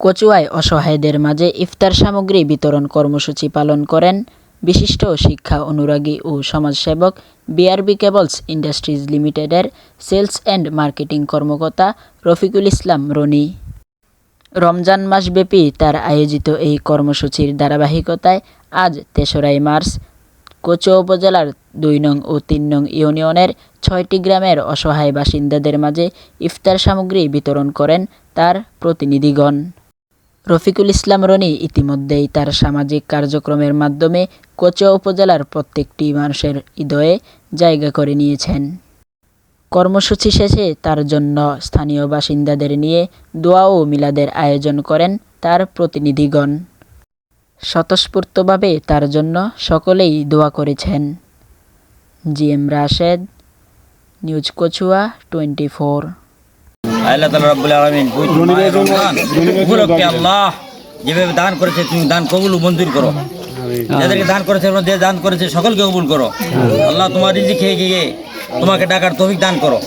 কচুয়ায় অসহায়দের মাঝে ইফতার সামগ্রী বিতরণ কর্মসূচি পালন করেন বিশিষ্ট শিক্ষা অনুরাগী ও সমাজসেবক বিআরবি কেবলস ইন্ডাস্ট্রিজ লিমিটেডের সেলস অ্যান্ড মার্কেটিং কর্মকর্তা রফিকুল ইসলাম রনি। রমজান মাসব্যাপী তার আয়োজিত এই কর্মসূচির ধারাবাহিকতায় আজ তেসরাই মার্চ কোচো উপজেলার দুই নং ও তিন নং ইউনিয়নের ছয়টি গ্রামের অসহায় বাসিন্দাদের মাঝে ইফতার সামগ্রী বিতরণ করেন তার প্রতিনিধিগণ। রফিকুল ইসলাম রনি ইতিমধ্যেই তার সামাজিক কার্যক্রমের মাধ্যমে কোচো উপজেলার প্রত্যেকটি মানুষের হৃদয়ে জায়গা করে নিয়েছেন। কর্মসূচি শেষে তার জন্য স্থানীয় বাসিন্দাদের নিয়ে দোয়া ও মিলাদের আয়োজন করেন তার প্রতিনিধিগণ। স্বতঃস্ফূর্তভাবে তার জন্য সকলেই দোয়া করেছেন। G M Rashed, news Kachua twenty four. আল্লাহ তালা রব্বুল আলমিন উপলক্ষে আল্লাহ যেভাবে দান করেছে তুমি দান কবুল মঞ্জুর করো। যাদেরকে দান করেছে যে দান করেছে সকলকে কবুল করো। আল্লাহ তোমার রিজি খেয়ে গিয়ে তোমাকে ডাকার তৌফিক দান করো।